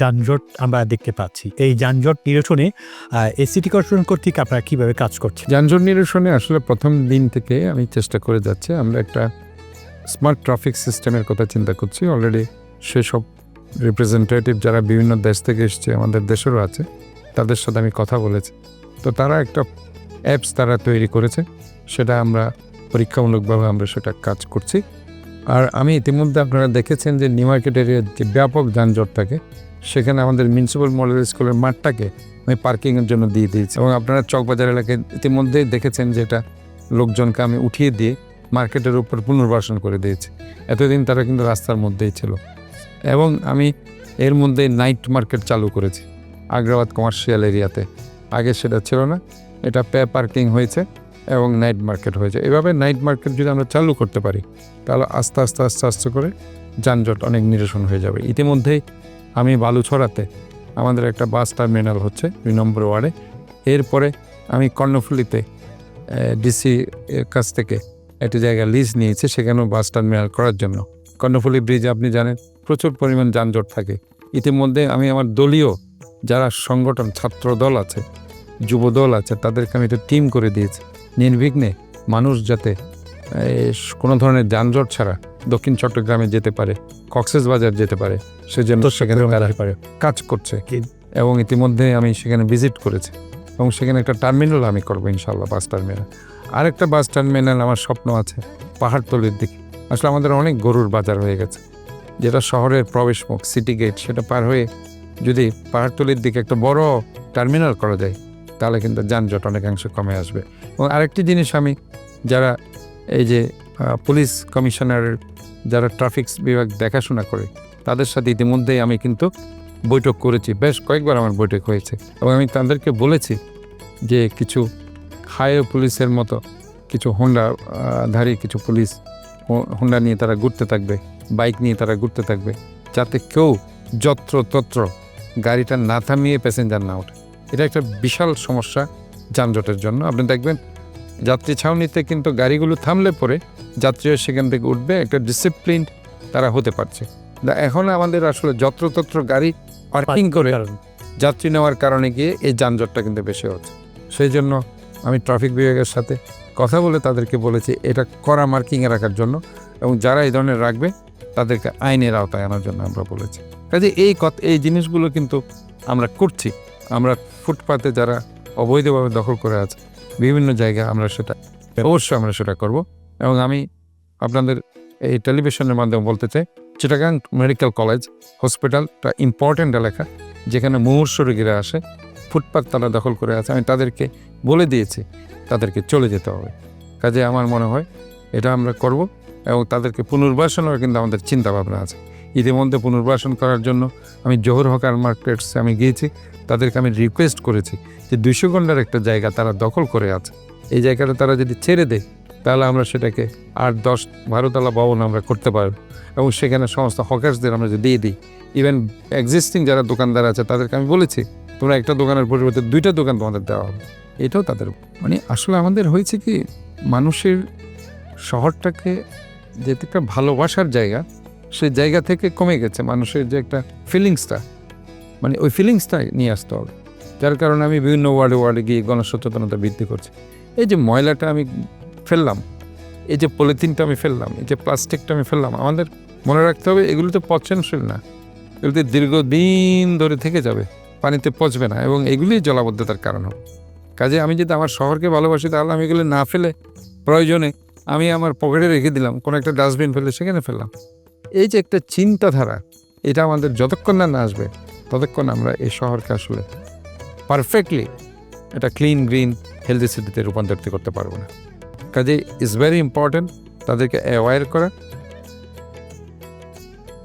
যানজট আমরা দেখতে পাচ্ছি। এই যানজট নিরসনে এই সিটি কর্পোরেশন কর্তৃক আপনারা কীভাবে কাজ করছেন? যানজট নিরসনে আসলে প্রথম দিন থেকে আমি চেষ্টা করে যাচ্ছি। আমরা একটা স্মার্ট ট্রাফিক সিস্টেমের কথা চিন্তা করছি। অলরেডি সেসব রিপ্রেজেন্টেটিভ যারা বিভিন্ন দেশ থেকে এসছে, আমাদের দেশেরও আছে, তাদের সাথে আমি কথা বলেছি। তো তারা একটা অ্যাপস তারা তৈরি করেছে, সেটা আমরা পরীক্ষামূলকভাবে আমরা সেটা কাজ করছি। আর আমি ইতিমধ্যে আপনারা দেখেছেন যে নিউ মার্কেট এরিয়ার যে ব্যাপক যানজট থাকে সেখানে আমাদের মিউনিসিপ্যাল মডেল স্কুলের মাঠটাকে আমি পার্কিংয়ের জন্য দিয়ে দিয়েছি। এবং আপনারা চকবাজার এলাকায় ইতিমধ্যেই দেখেছেন যে এটা লোকজনকে আমি উঠিয়ে দিয়ে মার্কেটের উপর পুনর্বাসন করে দিয়েছি। এতদিন তারা কিন্তু রাস্তার মধ্যেই ছিল। এবং আমি এর মধ্যে নাইট মার্কেট চালু করেছি, আগ্রাবাদ কমার্শিয়াল এরিয়াতে আগে সেটা ছিল না, এটা পে পার্কিং হয়েছে। এবং নাইট মার্কেট হয়েছে এভাবে নাইট মার্কেট যদি আমরা চালু করতে পারি, তাহলে আস্তে আস্তে আস্তে আস্তে করে যানজট অনেক নিরসন হয়ে যাবে। ইতিমধ্যেই আমি বালুছড়াতে আমাদের একটা বাস টার্মিনাল হচ্ছে দুই নম্বর ওয়ার্ডে। এরপরে আমি কর্ণফুলিতে ডিসি কাছ থেকে একটা জায়গা লিজ নিয়েছে, সেখানেও বাস টার্মিনাল করার জন্য। কর্ণফুলি ব্রিজ আপনি জানেন, প্রচুর পরিমাণ যানজট থাকে। ইতিমধ্যে আমি আমার দলীয় যারা সংগঠন ছাত্র দল আছে যুব দল আছে, তাদেরকে আমি একটা টিম করে দিয়েছি। নির্বিঘ্নে মানুষ যাতে কোনো ধরনের যানজট ছাড়া দক্ষিণ চট্টগ্রামে যেতে পারে কক্সেস বাজার যেতে পারে সেজন্য সেখানে কাজ করছে। এবং ইতিমধ্যে আমি সেখানে ভিজিট করেছি। এবং সেখানে একটা টার্মিনাল আমি করব ইনশাল্লাহ বাস টার্মিনাল আরেকটা বাস টার্মিনাল আমার স্বপ্ন আছে পাহাড়তলির দিকে। আসলে আমাদের অনেক গরুর বাজার হয়ে গেছে। যেটা শহরের প্রবেশমুখ সিটি গেট সেটা পার হয়ে যদি পাহাড়তলির দিকে একটা বড় টার্মিনাল করা যায় তাহলে কিন্তু যানজট অনেকাংশে কমে আসবে। এবং আরেকটি জিনিস আমি যারা এই যে পুলিশ কমিশনারের যারা ট্রাফিক বিভাগ দেখাশোনা করে তাদের সাথে ইতিমধ্যেই আমি কিন্তু বৈঠক করেছি। বেশ কয়েকবার আমার বৈঠক হয়েছে। এবং আমি তাদেরকে বলেছি যে কিছু হাইওয়ে পুলিশের মতো কিছু হোন্ডা আহ, ধারী কিছু পুলিশ হোন্ডা নিয়ে তারা ঘুরতে থাকবে বাইক নিয়ে তারা ঘুরতে থাকবে যাতে কেউ যত্র তত্র গাড়িটা না থামিয়ে প্যাসেঞ্জার না ওঠে। এটা একটা বিশাল সমস্যা যানজটের জন্য। আপনি দেখবেন যাত্রী ছাউনিতে কিন্তু গাড়িগুলো থামলে পরে যাত্রীরা সেখান থেকে উঠবে একটা ডিসিপ্লিন তারা হতে পারছে। এখন আমাদের আসলে যত্রতত্র গাড়ি পার্কিং করে যাত্রী নেওয়ার কারণে গিয়ে এই যানজটটা কিন্তু বেশি হচ্ছে। সেই জন্য আমি ট্রাফিক বিভাগের সাথে কথা বলে তাদেরকে বলেছি এটা করা মার্কিংয়ে রাখার জন্য এবং যারা এই ধরনের রাখবে তাদেরকে আইনের আওতায় আনার জন্য আমরা বলেছি। কাজে এই এই জিনিসগুলো কিন্তু আমরা করছি। আমরা ফুটপাতে যারা অবৈধভাবে দখল করে আছে, বিভিন্ন জায়গায় আমরা সেটা, অবশ্যই আমরা সেটা করব। এবং আমি আপনাদের এই টেলিভিশনের মাধ্যমে বলতে চাই, চিটাগাং মেডিকেল কলেজ হসপিটালটা ইম্পর্ট্যান্ট এলাকা, যেখানে মুমূর্ষ রোগীরা আসে, ফুটপাত তারা দখল করে আছে। আমি তাদেরকে বলে দিয়েছি, তাদেরকে চলে যেতে হবে। কাজে আমার মনে হয় এটা আমরা করব এবং তাদেরকে পুনর্বাসনের কিন্তু আমাদের চিন্তা ভাবনা আছে। ইতিমধ্যে পুনর্বাসন করার জন্য আমি জোহর হকার মার্কেটসে আমি গিয়েছি, তাদেরকে আমি রিকোয়েস্ট করেছি যে দুইশো ঘণ্টার একটা জায়গা তারা দখল করে আছে। এই জায়গাটা তারা যদি ছেড়ে দেয়, তাহলে আমরা সেটাকে আট, দশ বারোতলা ভবন আমরা করতে পারব এবং সেখানে সমস্ত হকার্সদের আমরা যদি দিয়ে দিই। ইভেন এক্সিস্টিং যারা দোকানদার আছে, তাদেরকে আমি বলেছি, তোমরা একটা দোকানের পরিবর্তে দুইটা দোকান তোমাদের দেওয়া হবে। এটাও তাদের মানে আসলে আমাদের হয়েছে কি, মানুষের শহরটাকে যে একটা ভালোবাসার জায়গা সেই জায়গা থেকে কমে গেছে, মানুষের যে একটা ফিলিংসটা মানে ওই ফিলিংসটা নিয়ে আসতে হবে। যার কারণে আমি বিভিন্ন ওয়ার্ডে ওয়ার্ডে গিয়ে গণসচেতনতা বৃদ্ধি করছি। এই যে ময়লাটা আমি ফেললাম, এই যে পলিথিনটা আমি ফেললাম, এই যে প্লাস্টিকটা আমি ফেললাম, আমাদের মনে রাখতে হবে এগুলো তো পচনশীল না। এগুলোতে দীর্ঘদিন ধরে থেকে যাবে, পানিতে পচবে না এবং এগুলিই জলাবদ্ধতার কারণ হবে। কাজে আমি যদি আমার শহরকে ভালোবাসি, তাহলে আমি এগুলো না ফেলে প্রয়োজনে আমি আমার পকেটে রেখে দিলাম, কোনো একটা ডাস্টবিন ফেলে সেখানে ফেললাম। এই যে একটা চিন্তাধারা, এটা আমাদের যতক্ষণ না আসবে, ততক্ষণ আমরা এই শহরকে আসলে পারফেক্টলি এটা ক্লিন গ্রিন হেলদি সিটিতে রূপান্তরিত করতে পারব না। কাজে ইটস ভেরি ইম্পর্ট্যান্ট তাদেরকে অ্যাওয়ার করা